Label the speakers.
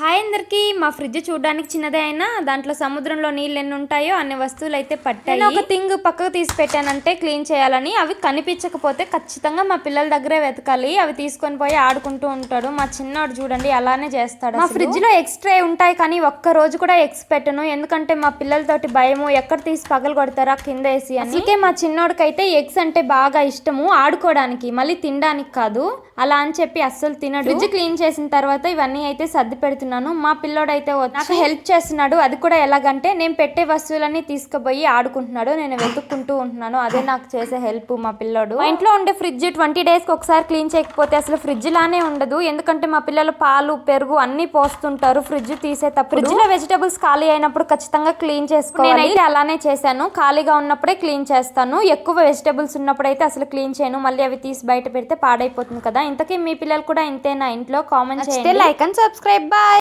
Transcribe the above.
Speaker 1: Hi అందరికి. మా fridge చూడడానికి చిన్నదే అయినా దాంట్లో సముద్రంలో నీళ్ళు ఎన్ని ఉంటాయో అన్ని వస్తువులు అయితే పట్టాయి ఒక థింగ్ పక్కకు తీసి పెట్టానంటే క్లీన్ చేయాలని. అవి కనిపించకపోతే ఖచ్చితంగా మా పిల్లల దగ్గరే వెతకాలి. అవి తీసుకొని పోయి ఆడుకుంటూ ఉంటాడు. మా చిన్నోడు చూడండి అలానే చేస్తాడు మా ఫ్రిడ్జ్లో ఎక్స్ట్రా ఉంటాయి కానీ ఒక్క రోజు కూడా ఎగ్స్ పెట్టను. ఎందుకంటే మా పిల్లలతోటి భయము. ఎక్కడ తీసి పగలు కొడతారా కింద వేసి అని. అందుకే మా చిన్నోడికైతే ఎగ్స్ అంటే బాగా ఇష్టము. ఆడుకోవడానికి మళ్ళీ తినడానికి కాదు. అలా అని చెప్పి అస్సలు తినడు. ఫ్రిడ్జ్ క్లీన్ చేసిన తర్వాత ఇవన్నీ అయితే సర్ది పెడుతున్నాను మా పిల్లోడైతే నాకు హెల్ప్ చేస్తున్నాడు. అది కూడా ఎలాగంటే నేను పెట్టే వస్తువులన్నీ తీసుకుపోయి ఆడుకుంటున్నాడు. నేను వెతుక్కుంటూ ఉంటున్నాను. అదే నాకు చేసే హెల్ప్ మా పిల్లోడు. మా ఇంట్లో ఉండే ఫ్రిడ్జ్ ట్వంటీ డేస్కి ఒకసారి క్లీన్ చేయకపోతే అసలు ఫ్రిడ్జ్ లానే ఉండదు. ఎందుకంటే మా పిల్లలు పాలు పెరుగు అన్ని పోస్తుంటారు. ఫ్రిడ్జ్ తీసేటప్పుడు ఫ్రిడ్జ్లో వెజిటబుల్స్ ఖాళీ అయినప్పుడు ఖచ్చితంగా క్లీన్ చేసుకోవాలి. నేనైతే అలానే చేశాను. ఖాళీగా ఉన్నప్పుడే క్లీన్ చేస్తాను. ఎక్కువ వెజిటబుల్స్ ఉన్నప్పుడు అయితే అసలు క్లీన్ చేయను. మళ్ళీ అవి తీసి బయట పెడితే పాడైపోతుంది కదా. ఇంతకీ మీ పిల్లలు కూడా ఇంతేనా? ఇంట్లో కామెంట్ చేయండి. Like and subscribe. బాయ్